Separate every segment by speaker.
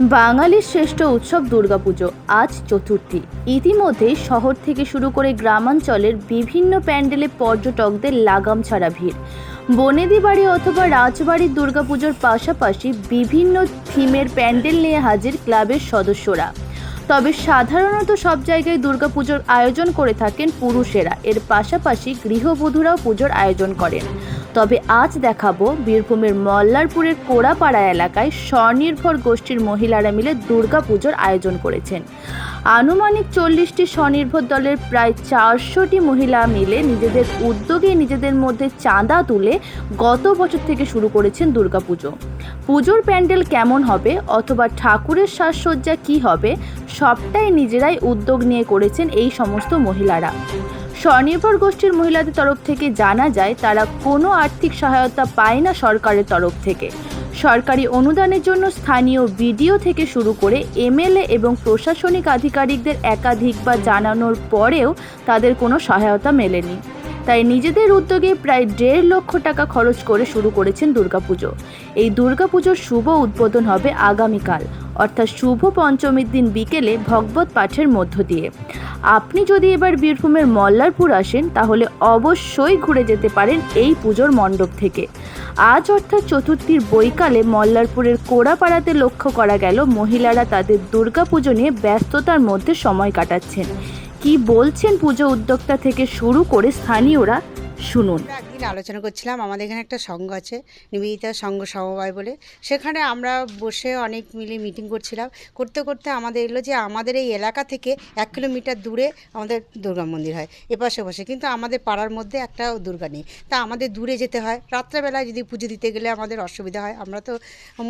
Speaker 1: বাঙালির শ্রেষ্ঠ উৎসব দুর্গাপুজো, আজ চতুর্থী। ইতিমধ্যেই শহর থেকে শুরু করে গ্রামাঞ্চলের বিভিন্ন প্যান্ডেলে পর্যটকদের লাগাম ছাড়া ভিড়। বনেদি বাড়ি অথবা রাজবাড়ির দুর্গাপুজোর পাশাপাশি বিভিন্ন থিমের প্যান্ডেল নিয়ে হাজির ক্লাবের সদস্যরা। তবে সাধারণত সব জায়গায় দুর্গাপুজোর আয়োজন করে থাকেন পুরুষেরা। এর পাশাপাশি গৃহবধূরাও পুজোর আয়োজন করেন। তবে আজ দেখাবো বীরভূমের মল্লারপুরের কোড়াপাড়া এলাকায় স্বনির্ভর গোষ্ঠীর মহিলারা মিলে দুর্গাপুজোর আয়োজন করেছেন। আনুমানিক চল্লিশটি স্বনির্ভর দলের প্রায় চারশোটি মহিলা মিলে নিজেদের উদ্যোগে নিজেদের মধ্যে চাঁদা তুলে গত বছর থেকে শুরু করেছেন দুর্গাপুজো। পুজোর প্যান্ডেল কেমন হবে অথবা ঠাকুরের সাজসজ্জা কী হবে সবটাই নিজেরাই উদ্যোগ নিয়ে করেছেন এই সমস্ত মহিলারা। স্বনির্ভর গোষ্ঠীর মহিলাদের তরফ থেকে জানা যায়, তারা কোনো আর্থিক সহায়তা পায় না সরকারের তরফ থেকে। সরকারি অনুদানের জন্য স্থানীয় বিডিও থেকে শুরু করে এমএলএ এবং প্রশাসনিক আধিকারিকদের একাধিকবার জানানোর পরেও তাদের কোনো সহায়তা মেলেনি। তাই নিজেদের উদ্যোগে প্রায় দেড় লক্ষ টাকা খরচ করে শুরু করেছেন দুর্গাপুজো। এই দুর্গাপুজোর শুভ উদ্বোধন হবে আগামীকাল, অর্থাৎ শুভ পঞ্চমীর দিন বিকেলে ভগবত পাঠের মধ্য দিয়ে। আপনি যদি এবার বীরভূমের মল্লারপুর আসেন, তাহলে অবশ্যই ঘুরে যেতে পারেন এই পুজোর মণ্ডপ থেকে। আজ অর্থাৎ চতুর্থীর বৈকালে মল্লারপুরের কোড়াপাড়াতে লক্ষ্য করা গেল মহিলারা তাদের দুর্গাপুজো নিয়ে ব্যস্ততার মধ্যে সময় কাটাচ্ছেন। কি বলছেন পুজো উদ্যোক্তা থেকে শুরু করে স্থানীয়রা শুনুন।
Speaker 2: একদিন আলোচনা করছিলাম। আমাদের এখানে একটা সংঘ আছে, নিবেদিতা সংঘ সমবায় বলে। সেখানে আমরা বসে অনেক মিলে মিটিং করছিলাম। করতে করতে আমাদের এলো যে আমাদের এই এলাকা থেকে এক কিলোমিটার দূরে আমাদের দুর্গা মন্দির হয়, এপাশে বসে। কিন্তু আমাদের পাড়ার মধ্যে একটা দুর্গা নেই। তা আমাদের দূরে যেতে হয়। রাত্রেবেলায় যদি পুজো দিতে গেলে আমাদের অসুবিধা হয়। আমরা তো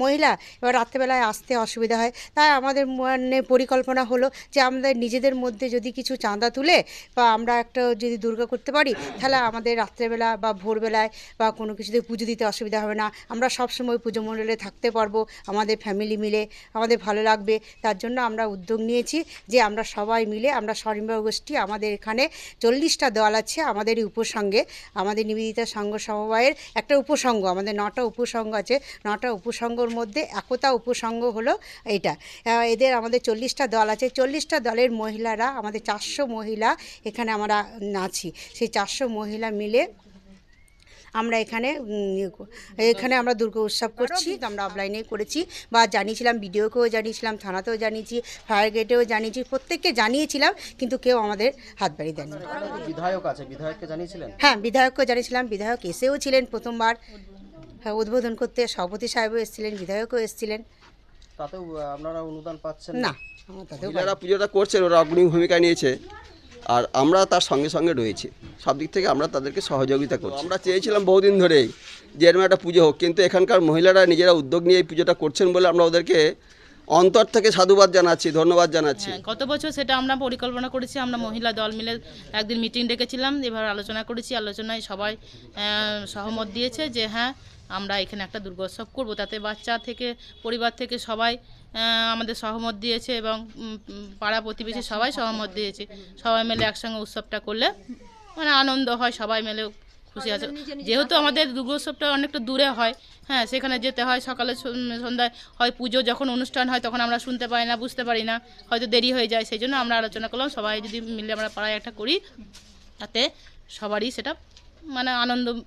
Speaker 2: মহিলা, এবার রাত্রেবেলায় আসতে অসুবিধা হয়। তাই আমাদের মানে পরিকল্পনা হলো যে আমাদের নিজেদের মধ্যে যদি কিছু চাঁদা তুলে বা আমরা একটা যদি দুর্গা করতে পারি, তাহলে আমাদের রাত্রেবেলা বা ভোরবেলায় বা কোনো কিছুতে পুজো দিতে অসুবিধা হবে না। আমরা সবসময় পুজো মণ্ডলে থাকতে পারব, আমাদের ফ্যামিলি মিলে, আমাদের ভালো লাগবে। তার জন্য আমরা উদ্যোগ নিয়েছি যে আমরা সবাই মিলে, আমরা স্বনির্ভর গোষ্ঠী আমাদের এখানে চল্লিশটা দল আছে আমাদের এই উপসঙ্গে আমাদের নিবেদিতা সংঘ সমবায়ের একটা উপসঙ্গ আমাদের নটা উপসঙ্গ আছে। নটা উপসঙ্গর মধ্যে একতা উপসঙ্গ হলো এটা। এদের আমাদের চল্লিশটা দল আছে। চল্লিশটা দলের মহিলারা, আমাদের চারশো মহিলা এখানে আমরা আছি সেই চারশো মহিলা মিলে আমরা এখানে ইয়ে এখানে আমরা দুর্গা উৎসব করছি আমরা অফলাইনে করেছি বা জানিয়েছিলাম বিডিওকেও জানিয়েছিলাম থানাতেও জানিয়েছি ফায়ার গেটেও জানিয়েছি প্রত্যেককে জানিয়েছিলাম কিন্তু কেউ আমাদের হাত বাড়িয়ে দেয়নি
Speaker 3: বিধায়ক আছে বিধায়ককে জানিয়েছিলেন?
Speaker 2: হ্যাঁ বিধায়ককেও জানিয়েছিলাম বিধায়ক এসেও ছিলেন প্রথমবার। হ্যাঁ, উদ্বোধন করতে সভাপতি সাহেবও এসেছিলেন বিধায়কও এসেছিলেন।
Speaker 3: তাতেও আপনারা অনুদান পাচ্ছেন
Speaker 2: না? তাতেও
Speaker 4: মহিলারা পুজোটা করছেন ওরা অগ্নি ভূমিকা নিয়েছে। আর আমরা তার সঙ্গে সঙ্গে রয়েছি। সব দিক থেকে আমরা তাদেরকে সহযোগিতা করছি। আমরা চেয়েছিলাম বহুদিন ধরেই যে এরম একটা পুজো হোক, কিন্তু এখানকার মহিলারা নিজেরা উদ্যোগ নিয়ে এই পুজোটা করছেন বলে আমরা ওদেরকে অন্তর থেকে সাধুবাদ জানাচ্ছি, ধন্যবাদ জানাচ্ছি।
Speaker 5: হ্যাঁ গত বছর সেটা আমরা পরিকল্পনা করেছি, আমরা মহিলা দল মিলে একদিন মিটিং ডেকেছিলাম, এবার আলোচনা করেছি, আলোচনায় সবাই সহমত দিয়েছে যে হ্যাঁ আমরা এখানে একটা দুর্গোৎসব করব, তাতে বাচ্চা থেকে, পরিবার থেকে সবাই আমাদের সহমত দিয়েছে এবং পাড়া প্রতিবেশী সবাই সহমত দিয়েছে। সবাই মিলে একসঙ্গে উৎসবটা করলে মানে আনন্দ হয়, সবাই মিলে খুশি আছে। যেহেতু আমাদের দুর্গোৎসবটা অনেকটা দূরে হয় হ্যাঁ সেখানে যেতে হয় সকালে সন- সন্ধ্যায় হয় পুজো যখন অনুষ্ঠান হয় তখন আমরা শুনতে পাই না বুঝতে পারি না হয়তো দেরি হয়ে যায় সেই জন্য আমরা আলোচনা করলাম সবাই যদি মিলে আমরা পাড়ায় একটা করি তাতে সবারই সেটা মানে আনন্দ হবে।